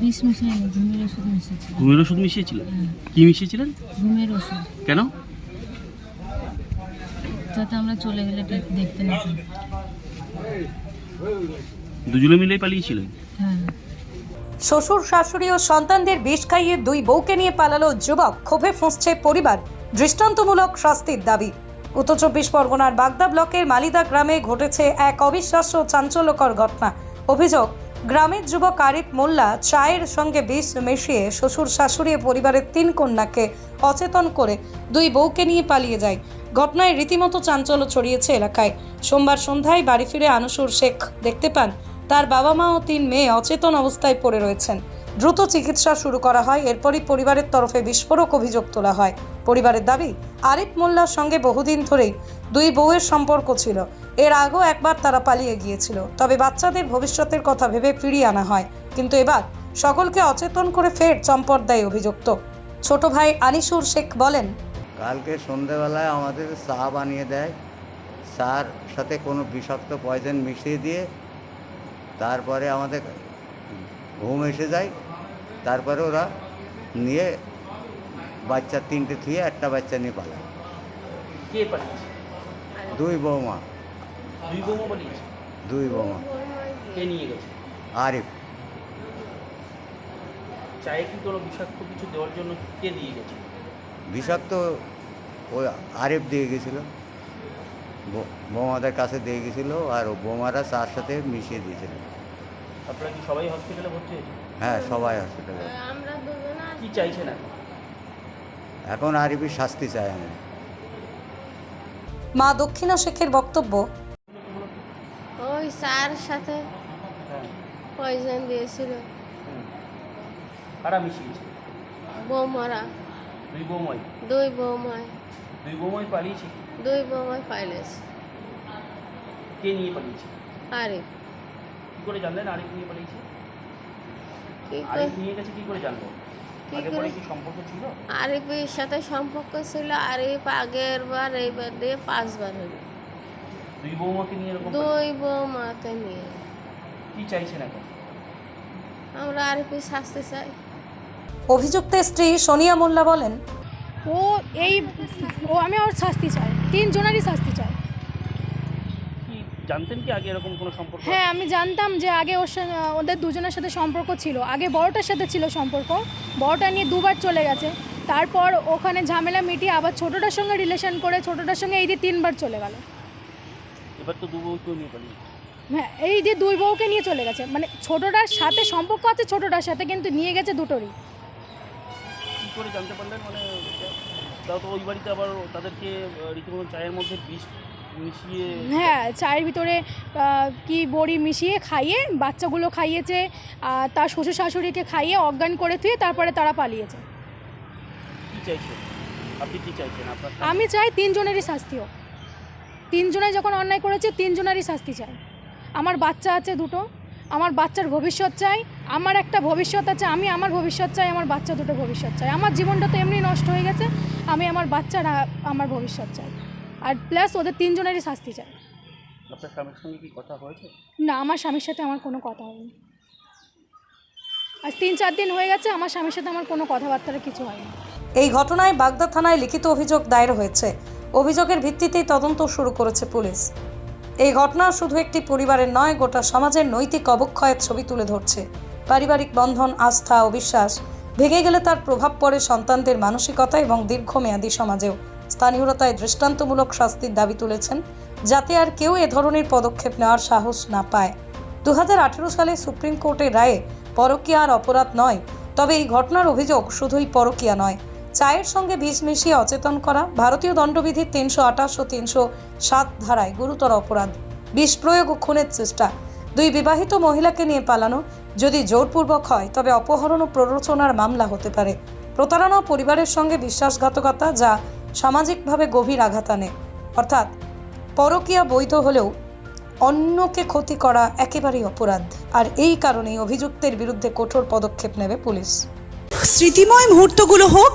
বিষ মিশাইনি ঘুমের ওষুধ মিশিয়েছিল ঘুমের ওষুধ মিশিয়েছিলেন কি মিশিয়েছিলেন? ঘুমের ওষুধ। কেন? যাতে আমরা চলে গেলে দেখতে না পাই। দুজনে মিলেই পালিয়েছিলেন হ্যাঁ। শ্বশুর শাশুড়ি ও সন্তানদের বিষ খাইয়ে দুই বউকে নিয়ে পালালো যুবক। ক্ষোভে ফুঁসছে পরিবার। দৃষ্টান্তমূলক শাস্তির দাবি। উত্তর চব্বিশ পরগনার বাগদা ব্লকের মালিদা গ্রামে ঘটেছে এক অবিশ্বাস্য চাঞ্চল্যকর ঘটনা। অভিযোগ গ্রামের যুবক আরিফ মোল্লা চায়ের সঙ্গে বিষ মিশিয়ে শ্বশুর, শাশুড়ি পরিবারের তিন কন্যাকে অচেতন করে দুই বউকে নিয়ে পালিয়ে যায়। ঘটনায় রীতিমতো চাঞ্চল্য ছড়িয়েছে এলাকায়। সোমবার সন্ধ্যায় বাড়ি ফিরে আনুসুর শেখ দেখতে পান, তার বাবা মা ও তিন মেয়ে অচেতন অবস্থায় পড়ে রয়েছেন। দ্রুত চিকিৎসা শুরু করা হয়, এরপরই পরিবারের তরফে বিস্ফোরক অভিযোগ তোলা হয়। পরিবারের দাবি, আরিফ মোল্লার সঙ্গে বহুদিন ধরেই দুই বউয়ের সম্পর্ক ছিল। এর আগেও একবার তারা পালিয়ে গিয়েছিল। তবে বাচ্চাদের ভবিষ্যতের কথা ভেবে ফিরিয়ে আনা হয়। কিন্তু এবার সকলকে অচেতন করে ফের চম্পট দেয় অভিযুক্ত। ছোট ভাই আনিসুর শেখ বলেন কালকে সন্ধেবেলায় আমাদের চা বানিয়ে দেয়। চার সাথে কোনো বিষাক্ত পয়জন মিশিয়ে দিয়ে তারপরে আমাদের ঘুম এসে যায়। তারপরে ওরা নিয়ে বাচ্চা তিনটে থুয়ে একটা বাচ্চা নিয়ে পালায়। দুই বৌমা। দুই বৌমা পালিয়েছে দুই বৌমা। কে নিয়ে গেছে? আরিফ। চায়ে কি কোনো বিষাক্ত কিছু দেওয়ার জন্য কে দিয়ে গেছে? বিষাক্ত ওই আরিফ দিয়ে গেছিল। বোমাদের কাছে দিয়ে গেছিল আর ও বৌমারা চার সাথে মিশিয়ে দিয়েছিল। আপনারা কি সবাই হসপিটালে ভর্তি হয়েছে হ্যাঁ সবাই হসপিটালে কি চাইছেন এখন? এখন আরিফের শাস্তি চাই আমি। মা দক্ষিণা শেখের বক্তব্য ওই স্যার সাথে হ্যাঁ। পয়জন দিয়েছিল। কারা মিশিয়েছে? বৌমারা। দুই বৌমাই? দুই বৌমায় দুই বৌমাই পালিয়েছে? দুই বৌমায় পাইলেছে কে নিয়ে পালিয়েছে? আরে কি করে জানলেন নিয়ে পালিয়েছে? কি আরিফ করে নিয়ে গেছে কি করে জানব কি আগে করে? পরে কি সম্পর্ক ছিল? আরিফের সাথে সম্পর্ক ছিল আরিফ আগের বার এইবার দিয়ে পাঁচবার হলো। দুই বৌমাকে নিয়ে এরকম দুই বৌমাতে নিয়ে। কি চাইছেন এখন? আমরা আরিফের শাস্তি চাই। অভিযুক্তের স্ত্রী সোনিয়া মোল্লা বলেন ও এই ও আমি ওর শাস্তি চাই। তিনজনেরই শাস্তি চাই। কি জানতেন কি আগে এরকম কোনো সম্পর্ক? হ্যাঁ আমি জানতাম যে আগে ওর সঙ্গে ওদের দুজনের সাথে সম্পর্ক ছিল। আগে বড়টার সাথে ছিল সম্পর্ক। বড়টা নিয়ে দুবার চলে গেছে। তারপর ওখানে ঝামেলা মিটিয়ে আবার ছোটোটার সঙ্গে রিলেশন করে ছোটোটার সঙ্গে এই দিয়ে তিনবার চলে গেল। এবার তো দু বউকেও নিয়ে পালিয়েছে হ্যাঁ এই দিয়ে দুই বউকে নিয়ে চলে গেছে মানে ছোটোটার সাথে সম্পর্ক আছে ছোটোটার সাথে কিন্তু নিয়ে গেছে দুটোরই। কী করে জানতে পারলেন? মানে তাও তো ওই বাড়িতে আবার তাদেরকে রীতিমতো চায়ের মধ্যে বিষ মিশিয়ে হ্যাঁ চায়ের ভিতরে কি বড়ি মিশিয়ে খাইয়ে বাচ্চাগুলো খাইয়েছে আর তার শ্বশুর শাশুড়িকে খাইয়ে অজ্ঞান করে থুয়ে তারপরে তারা পালিয়েছে। কী চাইছেন? আপনি কী চাইছেন আপনার আমি চাই তিনজনেরই শাস্তি হোক। তিনজনে যখন অন্যায় করেছে তিনজনেরই শাস্তি চাই। আমার বাচ্চা আছে দুটো আমার বাচ্চার ভবিষ্যৎ চাই আমার একটা ভবিষ্যৎ আছে আমি আমার ভবিষ্যৎ চাই আমার বাচ্চা দুটো ভবিষ্যৎ চাই। আমার জীবনটা তো এমনি নষ্ট হয়ে গেছে আমি আমার বাচ্চার আমার ভবিষ্যৎ চাই। আর প্লাস ওদের তিনজনেরই শাস্তি চাই। আপনার স্বামীর সঙ্গে কি কথা হয়েছে? না আমার স্বামীর সাথে আমার কোনো কথা হয়নি। আজ তিন চার দিন হয়ে গেছে আমার স্বামীর সাথে আমার কোনো কথাবার্তা কিছু হয়নি। এই ঘটনায় বাগদা থানায় লিখিত অভিযোগ দায়ের হয়েছে। অভিযোগের ভিত্তিতেই তদন্ত শুরু করেছে পুলিশ। এই ঘটনা শুধু একটি পরিবারের নয়, গোটা সমাজের নৈতিক অবক্ষয়ের ছবি তুলে ধরছে। পারিবারিক বন্ধন, আস্থা ও বিশ্বাস ভেঙে গেলে তার প্রভাব পড়ে সন্তানদের মানসিকতা এবং দীর্ঘমেয়াদী সমাজেও। স্থানীয়রা তাই দৃষ্টান্তমূলক শাস্তির দাবি তুলেছেন, যাতে আর কেউ এ ধরনের পদক্ষেপ নেওয়ার সাহস না পায়। দু হাজার আঠেরো সালে সুপ্রিম কোর্টের রায়ে পরকীয়া আর অপরাধ নয়, তবে এই ঘটনার অভিযোগ শুধুই পরকীয়া নয় চায়ের সঙ্গে বিষ মিশিয়ে অচেতন করা, ভারতীয় দণ্ডবিধির তিনশো আঠাশ ও তিনশো সাত ধারায় গুরুতর অপরাধ। বিষ প্রয়োগ ও খুনের চেষ্টা। দুই বিবাহিত মহিলাকে নিয়ে পালানো যদি জোরপূর্বক হয়, তবে অপহরণ ও প্ররোচনার মামলা হতে পারে। প্রতারণা পরিবারের সঙ্গে বিশ্বাসঘাতকতা যা সামাজিকভাবে গভীর আঘাত আনে। অর্থাৎ, পরকীয়া বৈধ হলেও অন্যকে ক্ষতি করা একেবারেই অপরাধ। আর এই কারণেই অভিযুক্তের বিরুদ্ধে কঠোর পদক্ষেপ নেবে পুলিশ। স্মৃতিময় মুহূর্তগুলো হোক